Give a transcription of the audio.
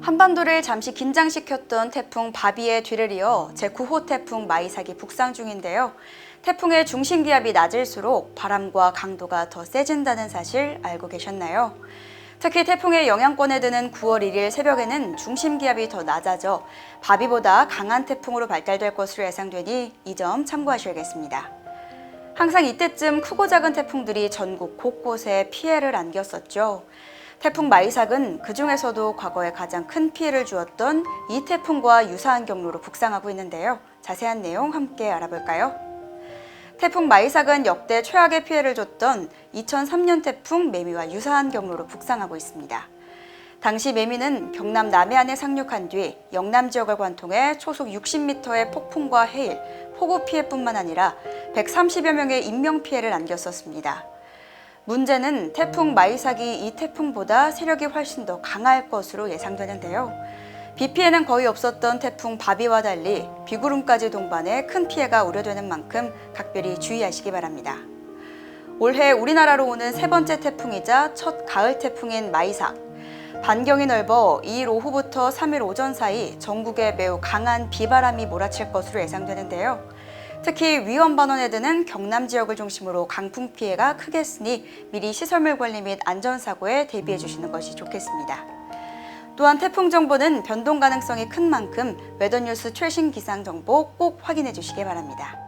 한반도를 잠시 긴장시켰던 태풍 바비의 뒤를 이어 제9호 태풍 마이삭이 북상 중인데요. 태풍의 중심 기압이 낮을수록 바람과 강도가 더 세진다는 사실 알고 계셨나요? 특히 태풍의 영향권에 드는 9월 1일 새벽에는 중심 기압이 더 낮아져 바비보다 강한 태풍으로 발달될 것으로 예상되니 이 점 참고하셔야겠습니다. 항상 이때쯤 크고 작은 태풍들이 전국 곳곳에 피해를 안겼었죠. 태풍 마이삭은 그 중에서도 과거에 가장 큰 피해를 주었던 이 태풍과 유사한 경로로 북상하고 있는데요. 자세한 내용 함께 알아볼까요? 태풍 마이삭은 역대 최악의 피해를 줬던 2003년 태풍 매미와 유사한 경로로 북상하고 있습니다. 당시 매미는 경남 남해안에 상륙한 뒤 영남 지역을 관통해 초속 60m의 폭풍과 해일, 폭우 피해뿐만 아니라 130여 명의 인명 피해를 안겼었습니다. 문제는 태풍 마이삭이 이 태풍보다 세력이 훨씬 더 강할 것으로 예상되는데요. 비 피해는 거의 없었던 태풍 바비와 달리 비구름까지 동반해 큰 피해가 우려되는 만큼 각별히 주의하시기 바랍니다. 올해 우리나라로 오는 세 번째 태풍이자 첫 가을 태풍인 마이삭. 반경이 넓어 2일 오후부터 3일 오전 사이 전국에 매우 강한 비바람이 몰아칠 것으로 예상되는데요. 특히 위험 반원에 드는 경남 지역을 중심으로 강풍 피해가 크겠으니 미리 시설물 관리 및 안전사고에 대비해 주시는 것이 좋겠습니다. 또한 태풍 정보는 변동 가능성이 큰 만큼 웨더뉴스 최신 기상 정보 꼭 확인해 주시기 바랍니다.